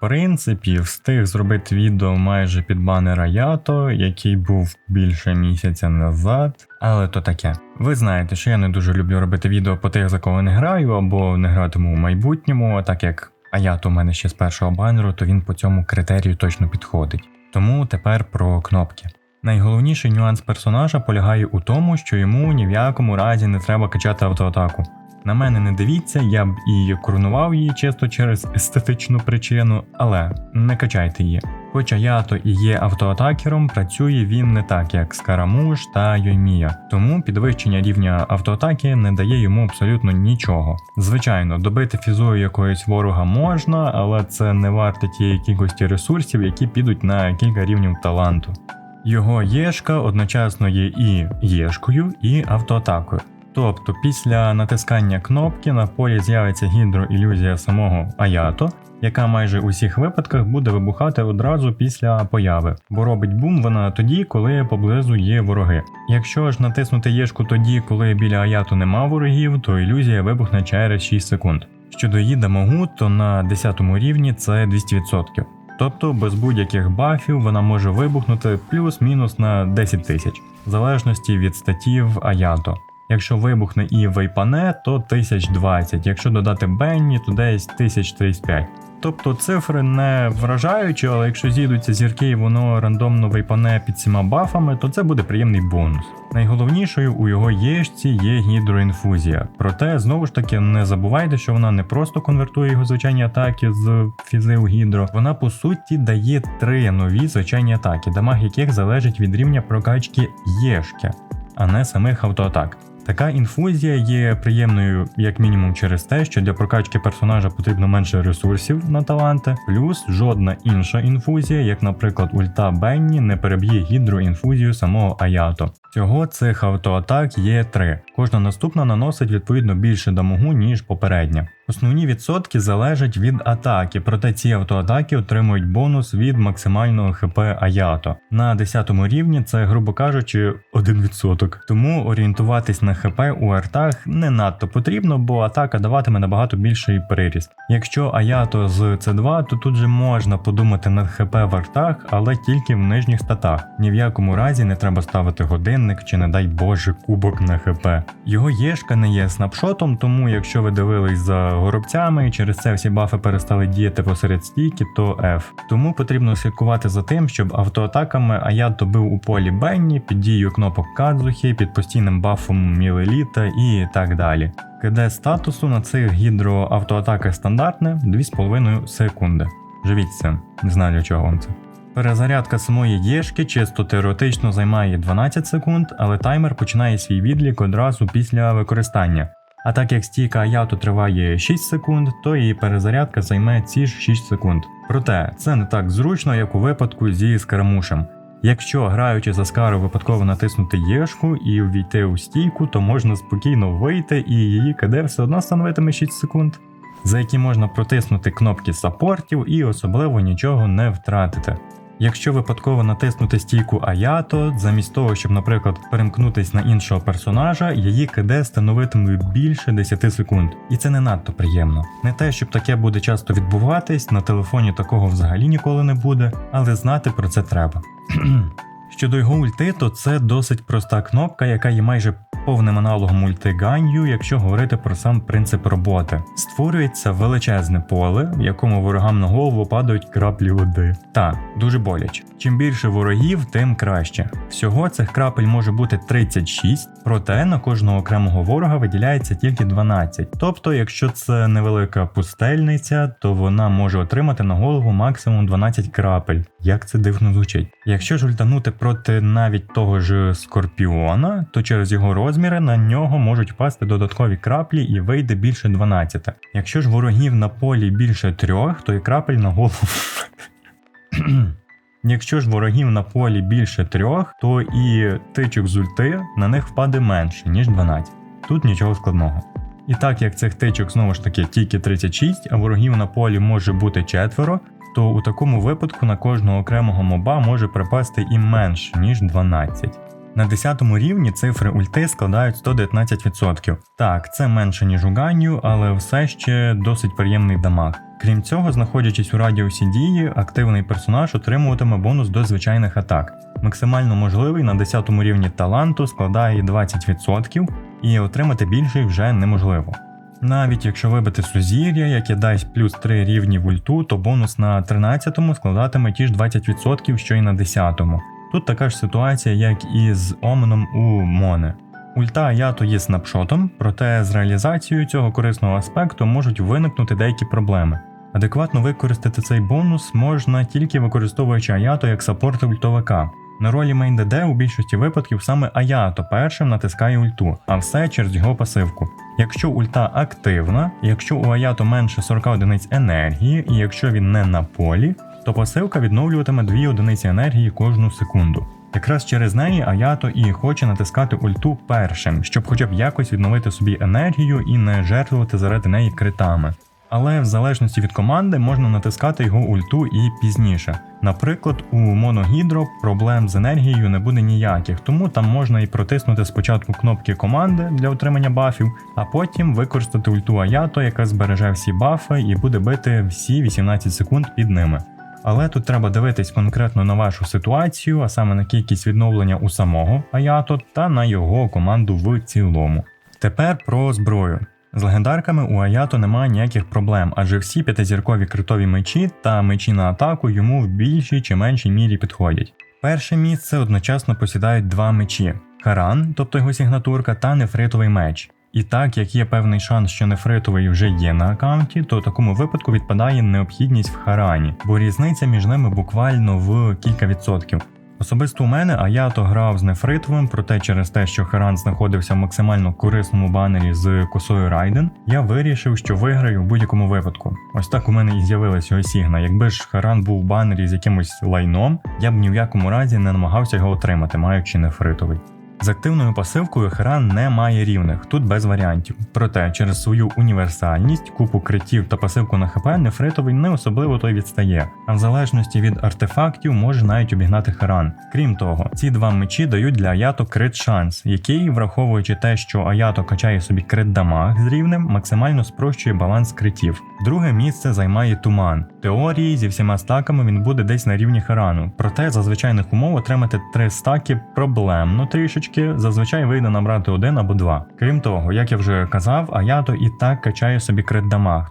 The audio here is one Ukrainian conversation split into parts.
принципі, встиг зробити відео майже під банер Аято, який був більше місяця назад, але то таке. Ви знаєте, що я не дуже люблю робити відео по тих, за кого не граю, або не гратиму в майбутньому, так як Аято у мене ще з першого банеру, то він по цьому критерію точно підходить. Тому тепер про кнопки. Найголовніший нюанс персонажа полягає у тому, що йому ні в якому разі не треба качати автоатаку. На мене не дивіться, я б і коронував її чисто через естетичну причину, але не качайте її. Хоча Ято і є автоатакером, працює він не так, як Скарамуш та Йоймія, тому підвищення рівня автоатаки не дає йому абсолютно нічого. Звичайно, добити фізою якогось ворога можна, але це не варте тієї кількості ресурсів, які підуть на кілька рівнів таланту. Його єшка одночасно є і єшкою, і автоатакою. Тобто після натискання кнопки на полі з'явиться гідроілюзія самого Аято, яка майже у всіх випадках буде вибухати одразу після появи, бо робить бум вона тоді, коли поблизу є вороги. Якщо ж натиснути єшку тоді, коли біля Аято нема ворогів, то ілюзія вибухне через 6 секунд. Щодо її дамагу, то на 10 рівні це 200%. Тобто без будь-яких бафів вона може вибухнути плюс-мінус на 10 тисяч, в залежності від статів Аято. Якщо вибухне і вейпане, то 1020, якщо додати Бенні, то десь 1035. Тобто цифри не вражаючі, але якщо зійдуться зірки і воно рандомно вейпане під всіма бафами, то це буде приємний бонус. Найголовнішою у його єшці є гідроінфузія. Проте знову ж таки не забувайте, що вона не просто конвертує його звичайні атаки з фізи у гідро, вона по суті дає три нові звичайні атаки, дамаг яких залежить від рівня прокачки єшки, а не самих автоатак. Така інфузія є приємною як мінімум через те, що для прокачки персонажа потрібно менше ресурсів на таланти, плюс жодна інша інфузія, як, наприклад, ульта Бенні, не переб'є гідроінфузію самого Аято. Всього цих автоатак є три. Кожна наступна наносить відповідно більше дамагу, ніж попередня. Основні відсотки залежать від атаки, проте ці автоатаки отримують бонус від максимального ХП Аято. На 10 рівні це, грубо кажучи, 1%. Тому орієнтуватись на ХП у артах не надто потрібно, бо атака даватиме набагато більший приріст. Якщо Аято з С2, то тут же можна подумати над ХП в артах, але тільки в нижніх статах. Ні в якому разі не треба ставити годинник чи, не дай Боже, кубок на ХП. Його єшка не є снапшотом, тому якщо ви дивились за горобцями і через це всі бафи перестали діяти посеред стійки, то F. Тому потрібно слідкувати за тим, щоб автоатаками Аято бив у полі Бенні під дією кнопок Кадзухи, під постійним бафом Мілеліта і так далі. КД статусу на цих гідроавтоатаках стандартне 2,5 секунди. Живіть з цим, не знаю для чого вам це. Перезарядка самої єшки чисто теоретично займає 12 секунд, але таймер починає свій відлік одразу після використання. А так як стійка Аято триває 6 секунд, то її перезарядка займе ці ж 6 секунд. Проте це не так зручно, як у випадку зі скарамушем. Якщо граючи за скару випадково натиснути єшку і увійти у стійку, то можна спокійно вийти і її КД все одно становитиме 6 секунд, за які можна протиснути кнопки саппортів і особливо нічого не втратити. Якщо випадково натиснути стійку Аято, замість того, щоб, наприклад, перемкнутись на іншого персонажа, її КД становитиме більше 10 секунд. І це не надто приємно. Не те, щоб таке буде часто відбуватись, на телефоні такого взагалі ніколи не буде, але знати про це треба. Щодо його ульти, то це досить проста кнопка, яка є майже повним аналогом ульти Ганью, якщо говорити про сам принцип роботи. Створюється величезне поле, в якому ворогам на голову падають краплі води. Та дуже боляче. Чим більше ворогів, тим краще. Всього цих крапель може бути 36, проте на кожного окремого ворога виділяється тільки 12. Тобто, якщо це невелика пустельниця, то вона може отримати на голову максимум 12 крапель. Як це дивно звучить. Якщо ж ультанути проти навіть того ж скорпіона, то через його розміри на нього можуть впасти додаткові краплі і вийде більше 12. Якщо ж ворогів на полі більше трьох, то і крапель на голову. Якщо ж ворогів на полі більше трьох, то і тичок з ульти на них впаде менше, ніж 12. Тут нічого складного. І так як цих тичок знову ж таки тільки 36, а ворогів на полі може бути четверо, то у такому випадку на кожного окремого моба може припасти і менше, ніж 12. На 10 рівні цифри ульти складають 119%. Так, це менше ніж у Ганю, але все ще досить приємний дамаг. Крім цього, знаходячись у радіусі дії, активний персонаж отримуватиме бонус до звичайних атак. Максимально можливий на 10 рівні таланту складає 20%, і отримати більший вже неможливо. Навіть якщо вибити сузір'я, яке дасть плюс 3 рівні в ульту, то бонус на 13-му складатиме ті ж 20%, що й на 10-му. Тут така ж ситуація, як і з Оменом у Моне. Ульта Аято є снапшотом, проте з реалізацією цього корисного аспекту можуть виникнути деякі проблеми. Адекватно використати цей бонус можна тільки використовуючи Аято як саппорт ультовика. На ролі мейн ДД у більшості випадків саме Аято першим натискає ульту, а все через його пасивку. Якщо ульта активна, якщо у Аято менше 40 одиниць енергії, і якщо він не на полі, то посилка відновлюватиме 2 одиниці енергії кожну секунду. Якраз через неї Аято і хоче натискати ульту першим, щоб хоча б якось відновити собі енергію і не жертвувати заради неї критами. Але в залежності від команди можна натискати його ульту і пізніше. Наприклад, у Моногідро проблем з енергією не буде ніяких, тому там можна і протиснути спочатку кнопки команди для отримання бафів, а потім використати ульту Аято, яка збереже всі бафи і буде бити всі 18 секунд під ними. Але тут треба дивитись конкретно на вашу ситуацію, а саме на кількість відновлення у самого Аято та на його команду в цілому. Тепер про зброю. З легендарками у Аято немає ніяких проблем, адже всі п'ятизіркові критові мечі та мечі на атаку йому в більшій чи меншій мірі підходять. Перше місце одночасно посідають два мечі: Харан, тобто його сигнатурка, та нефритовий меч. І так як є певний шанс, що нефритовий вже є на аккаунті, то в такому випадку відпадає необхідність в харані, бо різниця між ними буквально в кілька відсотків. Особисто у мене а я то грав з нефритовим, проте через те, що Харан знаходився в максимально корисному банері з косою Райден, я вирішив, що виграю в будь-якому випадку. Ось так у мене і з'явилася Осігна. Якби ж Харан був в банері з якимось лайном, я б ні в якому разі не намагався його отримати, маючи нефритовий. З активною пасивкою Херан не має рівних, тут без варіантів. Проте через свою універсальність, купу критів та пасивку на ХП нефритовий не особливо той відстає, а в залежності від артефактів може навіть обігнати Херан. Крім того, ці два мечі дають для Аято крит шанс, який, враховуючи те, що Аято качає собі крит дамаг з рівнем, максимально спрощує баланс критів. Друге місце займає туман. Теорії зі всіма стаками він буде десь на рівні Херану, проте за звичайних умов отримати три стаки проблемно трішечки зазвичай вийде набрати один або два. Крім того, як я вже казав, Аято і так качає собі крит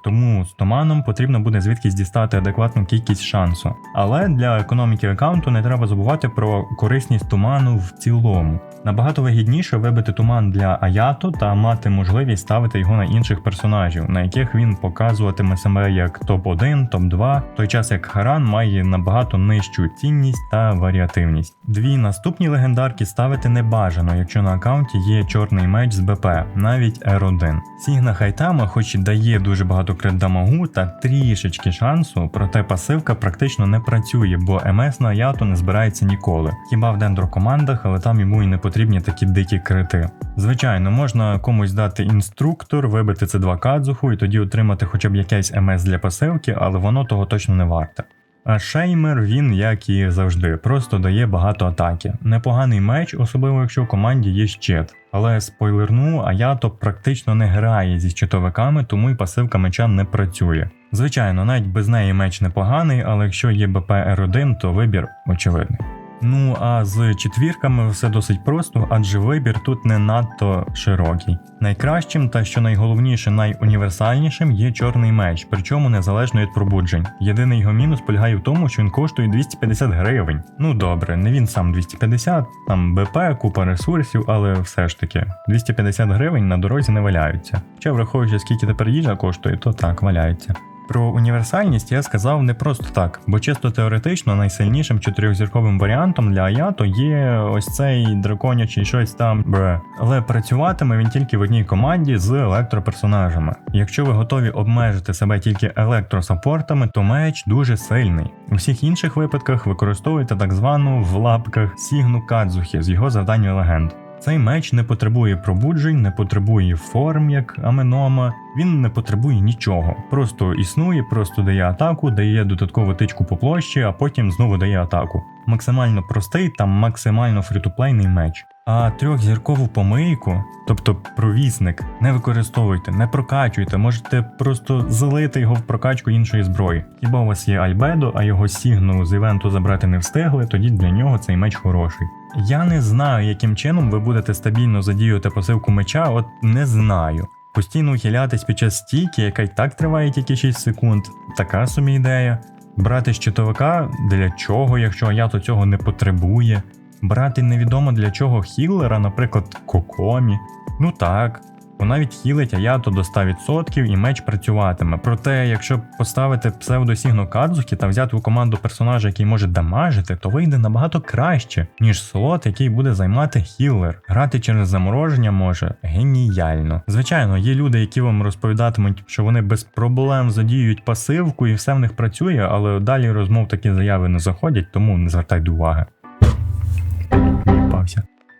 тому з туманом потрібно буде звідкись дістати адекватну кількість шансу. Але для економіки аккаунту не треба забувати про корисність туману в цілому. Набагато вигідніше вибити туман для Аято та мати можливість ставити його на інших персонажів, на яких він показуватиме себе як топ-1, топ-2, той час як Харан має набагато нижчу цінність та варіативність. Дві наступні легендарки ставити не бажано, якщо на аккаунті є чорний меч з БП, навіть R1. Сігна Хайтама, хоч і дає дуже багато креддамагу та трішечки шансу, проте пасивка практично не працює, бо МС на Ято не збирається ніколи. Хіба в дендро командах, але там йому і не потрібні такі дикі крити. Звичайно, можна комусь дати інструктор, вибити це два кадзуху і тоді отримати хоча б якесь МС для пасивки, але воно того точно не варте. А Шеймер він, як і завжди, просто дає багато атаки. Непоганий меч, особливо якщо в команді є щит. Але спойлерну, Аято практично не грає зі щитовиками, тому й пасивка меча не працює. Звичайно, навіть без неї меч непоганий, але якщо є БП R1, то вибір очевидний. Ну а з четвірками все досить просто, адже вибір тут не надто широкий. Найкращим та що найголовніше, найуніверсальнішим є чорний меч, причому незалежно від пробуджень. Єдиний його мінус полягає в тому, що він коштує 250 гривень. Ну добре, не він сам 250, там БП, купа ресурсів, але все ж таки 250 гривень на дорозі не валяються. Хоча враховуючи, скільки тепер їжа коштує, то так валяється. Про універсальність я сказав не просто так, бо чисто теоретично найсильнішим чотирьохзірковим варіантом для Аято є ось цей драконячий щось там бре. Але працюватиме він тільки в одній команді з електроперсонажами. Якщо ви готові обмежити себе тільки електросапортами, то меч дуже сильний. У всіх інших випадках використовуйте так звану в лапках Сігну Кадзухі з його завданням легенд. Цей меч не потребує пробуджень, не потребує форм, як Аменома. Він не потребує нічого. Просто існує, просто дає атаку, дає додаткову тичку по площі, а потім знову дає атаку. Максимально простий та максимально фрітуплейний меч. А трьохзіркову помийку, тобто провісник, не використовуйте, не прокачуйте, можете просто залити його в прокачку іншої зброї. Хіба у вас є Альбедо, а його сігну з івенту забрати не встигли, тоді для нього цей меч хороший. Я не знаю, яким чином ви будете стабільно задіювати посилку меча, от не знаю. Постійно ухилятись під час стійки, яка й так триває тільки 6 секунд. Така собі ідея. Брати щитовика для чого, якщо я то цього не потребує. Брати невідомо для чого хіллера, наприклад, Кокомі. Ну так, навіть хілить Аято до 100% і меч працюватиме. Проте, якщо поставити псевдосігно Кадзукі та взяти у команду персонажа, який може дамажити, то вийде набагато краще, ніж слот, який буде займати хіллер. Грати через замороження може геніально. Звичайно, є люди, які вам розповідатимуть, що вони без проблем задіюють пасивку і все в них працює, але далі розмов такі заяви не заходять, тому не звертайте уваги.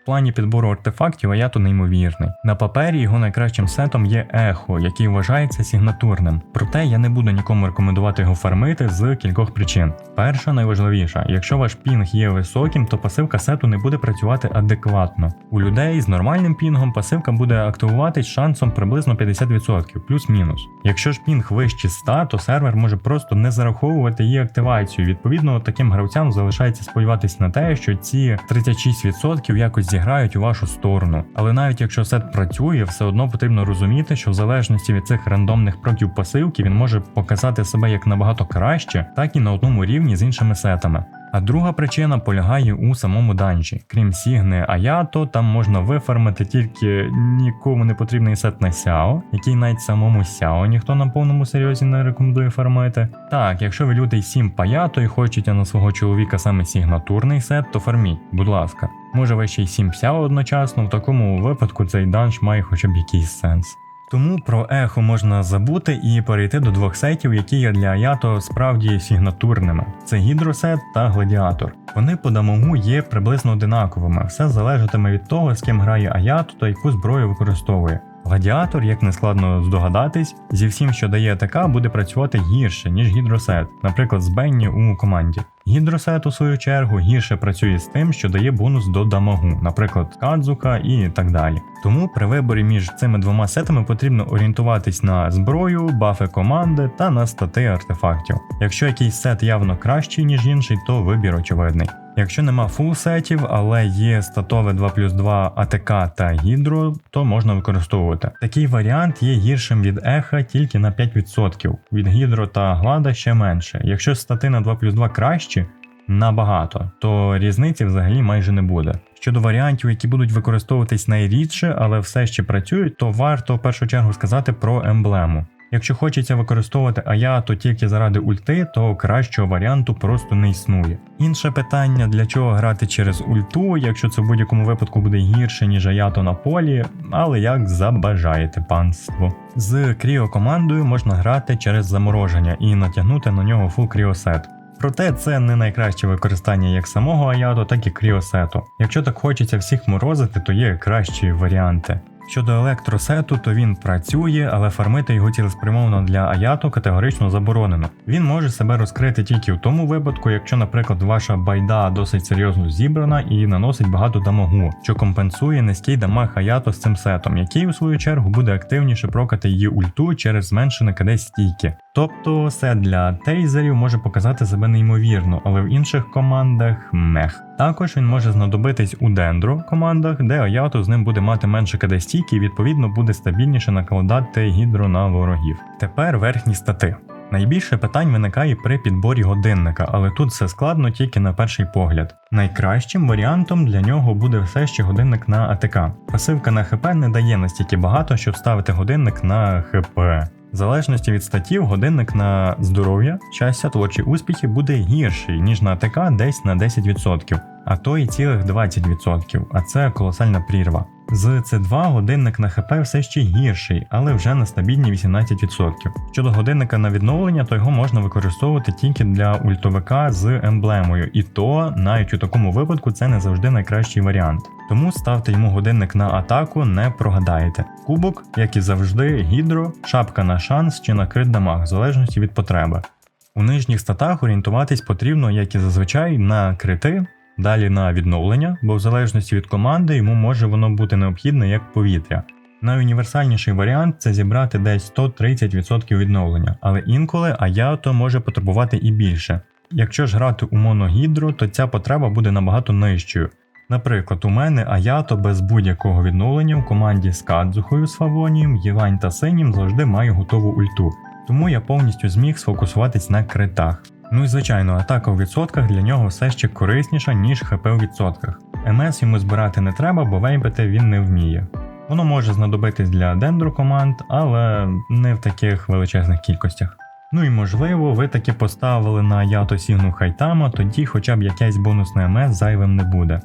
Плані підбору артефактів Аято неймовірний. На папері його найкращим сетом є ехо, який вважається сигнатурним. Проте я не буду нікому рекомендувати його фармити з кількох причин. Перша найважливіша: якщо ваш пінг є високим, то пасивка сету не буде працювати адекватно. У людей з нормальним пінгом пасивка буде активуватись шансом приблизно 50%, плюс-мінус. Якщо ж пінг вище 100, то сервер може просто не зараховувати її активацію. Відповідно, таким гравцям залишається сподіватися на те, що ці 36% якось зіграють у вашу сторону. Але навіть якщо сет працює, все одно потрібно розуміти, що в залежності від цих рандомних проків пасивки він може показати себе як набагато краще, так і на одному рівні з іншими сетами. А друга причина полягає у самому данжі. Крім Сігни Аято, там можна вифармити тільки нікому не потрібний сет на Сяо, який навіть самому Сяо ніхто на повному серйозі не рекомендує фармити. Так, якщо ви лютий сім Паято і хочете на свого чоловіка саме сігнатурний сет, то фарміть, будь ласка. Може ви ще й 7 Сяо одночасно, в такому випадку цей данж має хоча б якийсь сенс. Тому про ехо можна забути і перейти до двох сетів, які є для Аято справді сігнатурними: це гідросет та гладіатор. Вони по дамагу є приблизно одинаковими, все залежатиме від того, з ким грає Аято та яку зброю використовує. Гладіатор, як не складно здогадатись, зі всім, що дає АТК, буде працювати гірше, ніж гідросет, наприклад, з Бенні у команді. Гідросет, у свою чергу, гірше працює з тим, що дає бонус до дамагу, наприклад, Кадзука і так далі. Тому при виборі між цими двома сетами потрібно орієнтуватись на зброю, бафи команди та на стати артефактів. Якщо якийсь сет явно кращий, ніж інший, то вибір очевидний. Якщо нема фул сетів, але є статове 2 плюс 2 АТК та гідро, то можна використовувати. Такий варіант є гіршим від еха тільки на 5%, від гідро та глада ще менше. Якщо стати на 2 плюс 2 кращі, набагато, то різниці взагалі майже не буде. Щодо варіантів, які будуть використовуватись найрідше, але все ще працюють, то варто в першу чергу сказати про емблему. Якщо хочеться використовувати Аято тільки заради ульти, то кращого варіанту просто не існує. Інше питання, для чого грати через ульту, якщо це в будь-якому випадку буде гірше, ніж Аято на полі, але як забажаєте панство. З кріо командою можна грати через замороження і натягнути на нього фул кріосет. Проте це не найкраще використання як самого Аято, так і кріосету. Якщо так хочеться всіх морозити, то є кращі варіанти. Щодо електросету, то він працює, але фармити його цілеспрямовано для Аято категорично заборонено. Він може себе розкрити тільки в тому випадку, якщо, наприклад, ваша байда досить серйозно зібрана і наносить багато дамагу, що компенсує низький дамаг Аято з цим сетом, який у свою чергу буде активніше прокати її ульту через зменшене КД стійки. Тобто сет для тейзерів може показати себе неймовірно, але в інших командах мех. Також він може знадобитись у дендро командах, де Аято з ним буде мати менше КД і відповідно буде стабільніше накладати гідро на ворогів. Тепер верхні стати. Найбільше питань виникає при підборі годинника, але тут все складно тільки на перший погляд. Найкращим варіантом для нього буде все ще годинник на АТК. Пасивка на ХП не дає настільки багато, щоб ставити годинник на ХП. В залежності від статів, годинник на здоров'я, щастя, творчі успіхи буде гірший, ніж на АТК десь на 10%, а то і цілих 20%, а це колосальна прірва. З С2 годинник на ХП все ще гірший, але вже на стабільні 18%. Щодо годинника на відновлення, то його можна використовувати тільки для ультовика з емблемою, і то навіть у такому випадку це не завжди найкращий варіант. Тому ставте йому годинник на атаку, не прогадаєте. Кубок, як і завжди, гідро, шапка на шанс чи на крит дамаг, в залежності від потреби. У нижніх статах орієнтуватись потрібно, як і зазвичай, на крити, далі на відновлення, бо в залежності від команди йому може воно бути необхідне як повітря. Найуніверсальніший варіант це зібрати десь 130% відновлення, але інколи Аято може потребувати і більше. Якщо ж грати у моногідро, то ця потреба буде набагато нижчою. Наприклад, у мене Аято без будь-якого відновлення в команді з Кадзухою з Фавонієм, Євань та Синім завжди має готову ульту, тому я повністю зміг сфокусуватись на критах. Ну і звичайно, атака у відсотках для нього все ще корисніша, ніж ХП у відсотках. МС йому збирати не треба, бо вейбити він не вміє. Воно може знадобитись для дендру команд, але не в таких величезних кількостях. Ну і можливо, ви таки поставили на Ято Сігну Хайтама, тоді хоча б якесь бонусне МС зайвим не буде.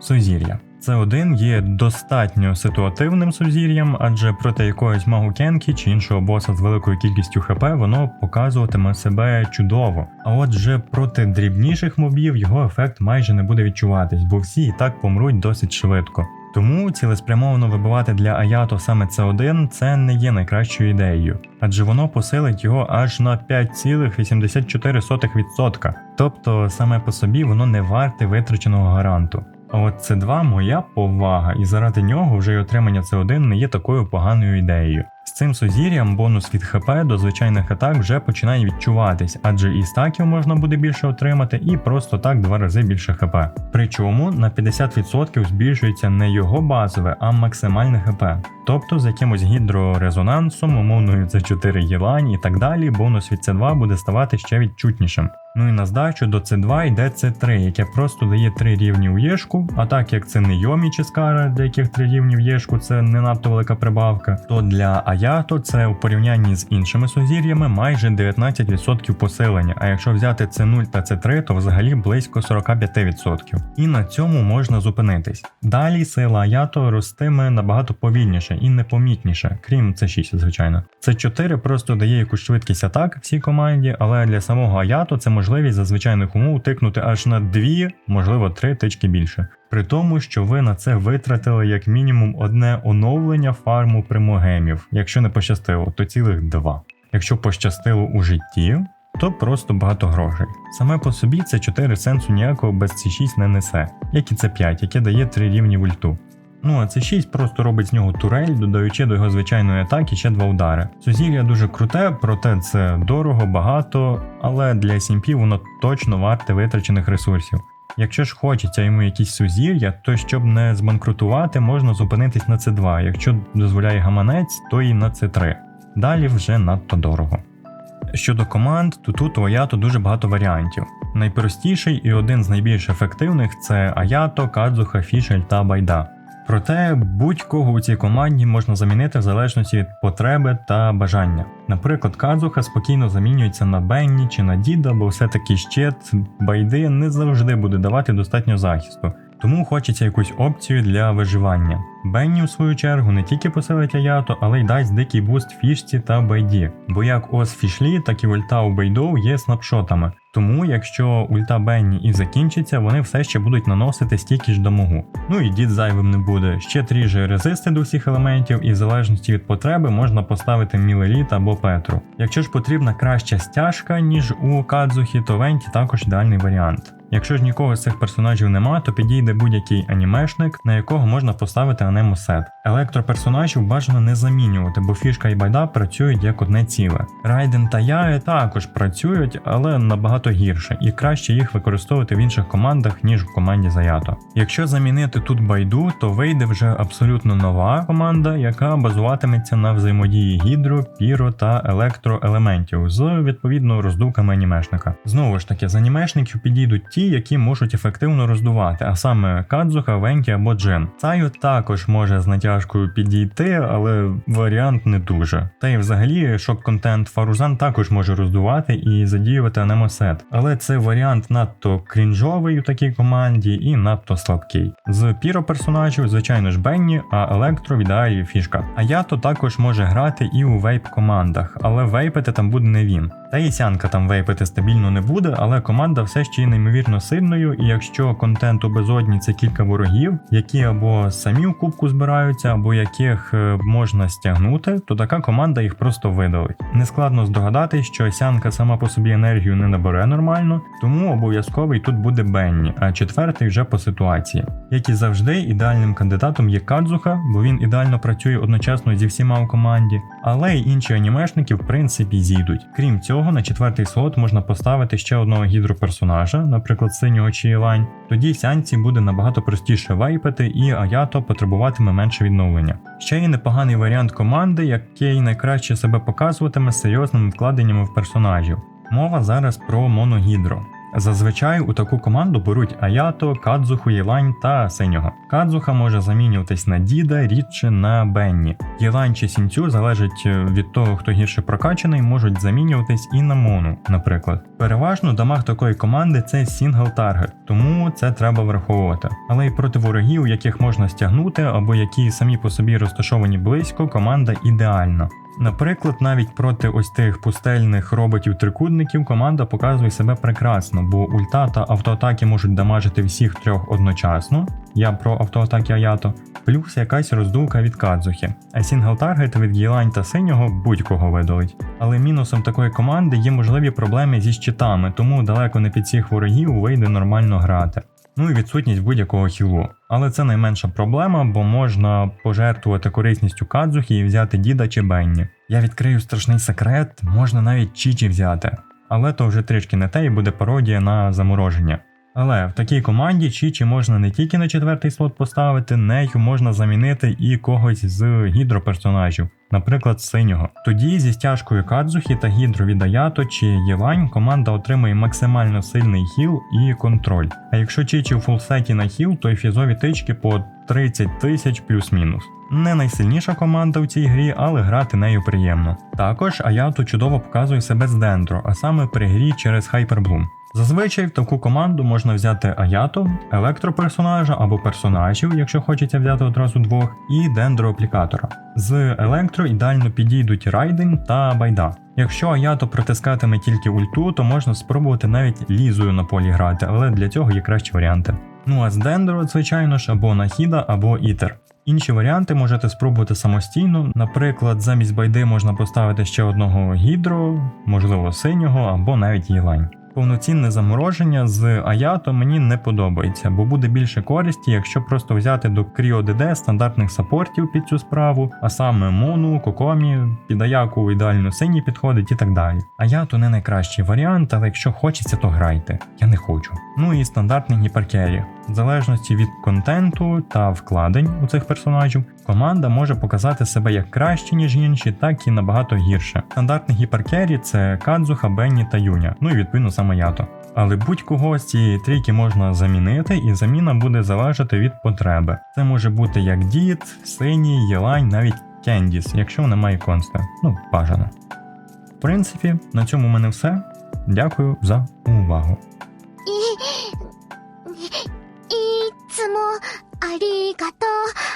Сузір'я. Це один є достатньо ситуативним сузір'ям, адже проти якогось магу Кенкі чи іншого боса з великою кількістю ХП воно показуватиме себе чудово. А от вже проти дрібніших мобів його ефект майже не буде відчуватись, бо всі і так помруть досить швидко. Тому цілеспрямовано вибивати для Аято саме це 1 це не є найкращою ідеєю, адже воно посилить його аж на 5,84%. Тобто саме по собі воно не варте витраченого гаранту. А от С2 моя повага, і заради нього вже й отримання С1 не є такою поганою ідеєю. З цим сузір'ям бонус від ХП до звичайних атак вже починає відчуватись, адже і стаків можна буде більше отримати, і просто так два рази більше ХП. Причому на 50% збільшується не його базове, а максимальне ХП. Тобто з якимось гідрорезонансом, умовною це 4 єлань і так далі, бонус від С2 буде ставати ще відчутнішим. Ну і на здачу до С2 йде С3, яке просто дає 3 рівні у єшку, а так як це не Йомі чи Скара, для яких 3 рівні в єшку це не надто велика прибавка, то для Аято це у порівнянні з іншими сузір'ями майже 19% посилення, а якщо взяти С0 та С3, то взагалі близько 45%. І на цьому можна зупинитись. Далі сила Аято ростиме набагато повільніше і непомітніше, крім С6, звичайно. С4 просто дає якусь швидкість атак всій команді, але для самого Аято це можливість за звичайних умов тикнути аж на 2, можливо 3 тички більше. При тому, що ви на це витратили як мінімум одне оновлення фарму примогемів. Якщо не пощастило, то цілих два. Якщо пощастило у житті, то просто багато грошей. Саме по собі це 4 сенсу ніякого без C6 не несе, як і C5, яке дає 3 рівні в ульту. Ну а C6 просто робить з нього турель, додаючи до його звичайної атаки ще два удари. Сузір'я дуже круте, проте це дорого, багато, але для SMP воно точно варте витрачених ресурсів. Якщо ж хочеться йому якісь сузір'я, то щоб не збанкрутувати, можна зупинитись на C2, якщо дозволяє гаманець, то і на C3. Далі вже надто дорого. Щодо команд, то тут у Аято дуже багато варіантів. Найпростіший і один з найбільш ефективних це Аято, Кадзуха, Фішель та Байда. Проте будь-кого у цій команді можна замінити в залежності від потреби та бажання. Наприклад, Казуха спокійно замінюється на Бенні чи на Діда, бо все-таки щит байди не завжди буде давати достатньо захисту. Тому хочеться якусь опцію для виживання. Бенні, в свою чергу, не тільки посилить Аято, але й дасть дикий буст фішці та байді. Бо як ос фішлі, так і ульта у Бейдоу є снапшотами. Тому, якщо ульта Бенні і закінчиться, вони все ще будуть наносити стільки ж дамагу. Ну і дід зайвим не буде. Ще тріже резисти до всіх елементів, і в залежності від потреби можна поставити Мілеліт або Петру. Якщо ж потрібна краща стяжка, ніж у Кадзухі, то Венті також ідеальний варіант. Якщо ж нікого з цих персонажів нема, то підійде будь-який анімешник, на якого можна поставити анему сет. Електроперсонажів бажано не замінювати, бо фішка і байда працюють як одне ціле. Райден та Яе також працюють, але набагато гірше, і краще їх використовувати в інших командах, ніж в команді Заято. Якщо замінити тут байду, то вийде вже абсолютно нова команда, яка базуватиметься на взаємодії гідро, піро та електроелементів з відповідно роздувками анімешника. Знову ж таки, з анімешників підійдуть ті, які можуть ефективно роздувати, а саме Кадзуха, Венкі або Джин. Цаю також може з натяжкою підійти, але варіант не дуже. Та й взагалі шок-контент Фарузан також може роздувати і задіювати анемосет. Але це варіант надто крінжовий у такій команді і надто слабкий. З піро персонажів, звичайно ж, Бенні, а електро в фішка. А ято також може грати і у вейп командах, але вейпити там буде не він. Та і сянка там вейпити стабільно не буде, але команда все ще є неймовірно сильною, і якщо контент у безодні це кілька ворогів, які або самі в кубку збираються, або яких е, можна стягнути, то така команда їх просто видалить. Нескладно здогадатись, що сянка сама по собі енергію не набере нормально, тому обов'язковий тут буде Бенні, а четвертий вже по ситуації. Як і завжди, ідеальним кандидатом є Кадзуха, бо він ідеально працює одночасно зі всіма у команді, але й інші анімешники в принципі зійдуть. Крім цього, на четвертий слот можна поставити ще одного гідроперсонажа, наприклад, синього чи Ілань. Тоді сянці буде набагато простіше вайпити, і Аято потребуватиме менше відновлення. Ще є непоганий варіант команди, який найкраще себе показуватиме серйозними вкладеннями в персонажів. Мова зараз про моногідро. Зазвичай у таку команду беруть Аято, Кадзуху, Єлань та Синього. Кадзуха може замінюватись на Діда, рідше на Бенні. Єлань чи Сінцю залежить е, від того, хто гірше прокачаний, можуть замінюватись і на Мону, наприклад. Переважно дамаг такої команди це сінгл таргет, тому це треба враховувати. Але й проти ворогів, яких можна стягнути, або які самі по собі розташовані близько, команда ідеальна. Наприклад, навіть проти ось тих пустельних роботів-трикутників команда показує себе прекрасно, бо ульта та автоатаки можуть дамажити всіх трьох одночасно. Я про автоатаки Аято, плюс якась роздувка від Кадзухи. А сінгл таргет від Гілань та синього будь-кого видалить. Але мінусом такої команди є можливі проблеми зі щитами, тому далеко не під всіх ворогів вийде нормально грати. Ну і відсутність будь-якого хілу. Але це найменша проблема, бо можна пожертвувати корисністю Кадзухи і взяти діда чи Бенні. Я відкрию страшний секрет, можна навіть Чічі взяти. Але то вже трішки не те і буде пародія на замороження. Але в такій команді Чічі можна не тільки на четвертий слот поставити, нею можна замінити і когось з гідроперсонажів, наприклад, синього. Тоді зі стяжкою Кадзухі та гідро від Аято чи Єлань команда отримує максимально сильний хіл і контроль. А якщо Чічі в фулсеті на хіл, то й фізові тички по 30 тисяч плюс-мінус. Не найсильніша команда в цій грі, але грати нею приємно. Також Аято чудово показує себе з Дендро, а саме при грі через Хайперблум. Зазвичай в таку команду можна взяти Аято, електроперсонажа або персонажів, якщо хочеться взяти одразу двох, і дендроаплікатора. З електро ідеально підійдуть Райден та Байда. Якщо Аято протискатиме тільки ульту, то можна спробувати навіть лізою на полі грати, але для цього є кращі варіанти. Ну а з Дендро, звичайно ж, або Нахіда, або Ітер. Інші варіанти можете спробувати самостійно. Наприклад, замість байди можна поставити ще одного гідро, можливо, синього або навіть єлань. Повноцінне замороження з Аято мені не подобається, бо буде більше користі, якщо просто взяти до CryoDD стандартних саппортів під цю справу, а саме Мону, Кокомі, під Аяку ідеально синій підходить і так далі. Аято не найкращий варіант, але якщо хочеться, то грайте. Я не хочу. Ну і стандартний гіперкері. В залежності від контенту та вкладень у цих персонажів, команда може показати себе як краще, ніж інші, так і набагато гірше. Стандартний гіперкері це Кадзуха, Бенні та Юня, ну і відповідно саме Ято. Але будь-кого з цієї трійки можна замінити, і заміна буде залежати від потреби. Це може бути як Дід, Синій, Єлань, навіть Кендіс, якщо немає конста. Ну, бажано. В принципі, на цьому в мене все. Дякую за увагу. ありがとう。